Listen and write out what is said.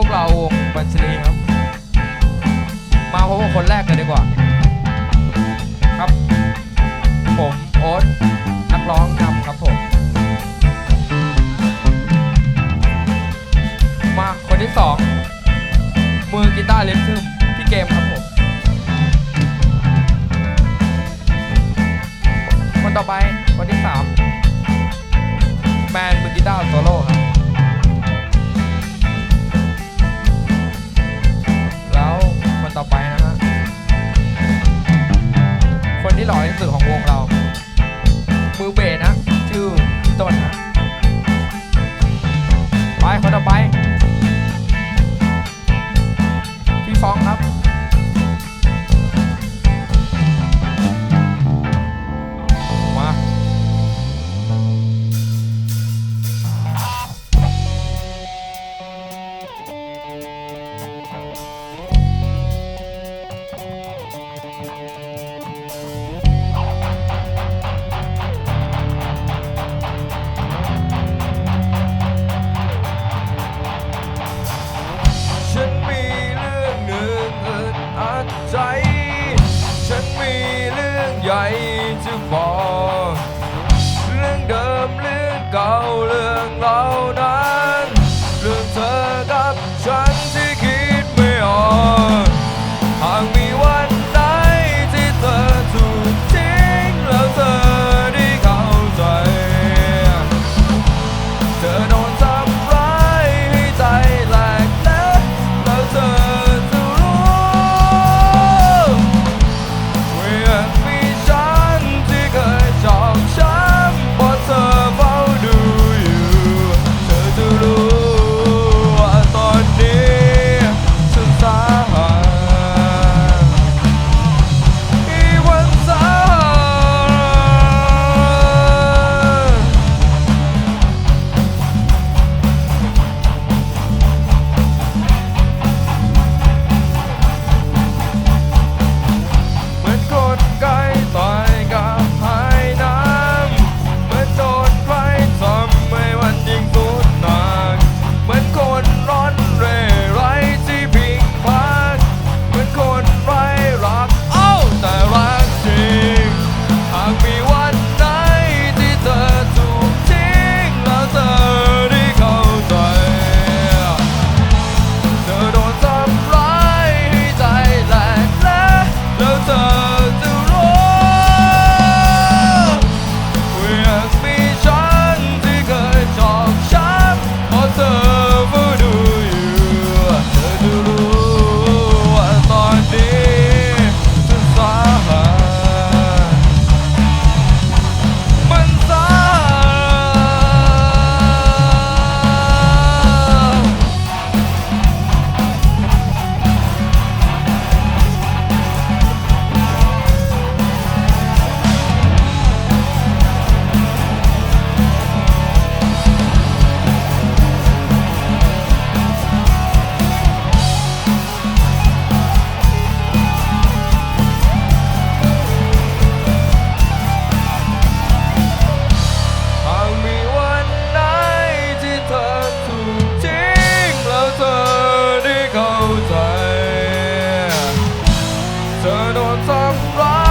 พวกเราวงบัญชีครับ มาพบกับคนแรกเลยดีกว่า ครับ ผมโอ๊ตนักร้องนำครับผม มาคนที่สองมือกีตาร์เล่นทึมพี่เกมครับผม คนต่อไป สื่อของวงเรา ใหญ่จะบอก 这朵脏乱。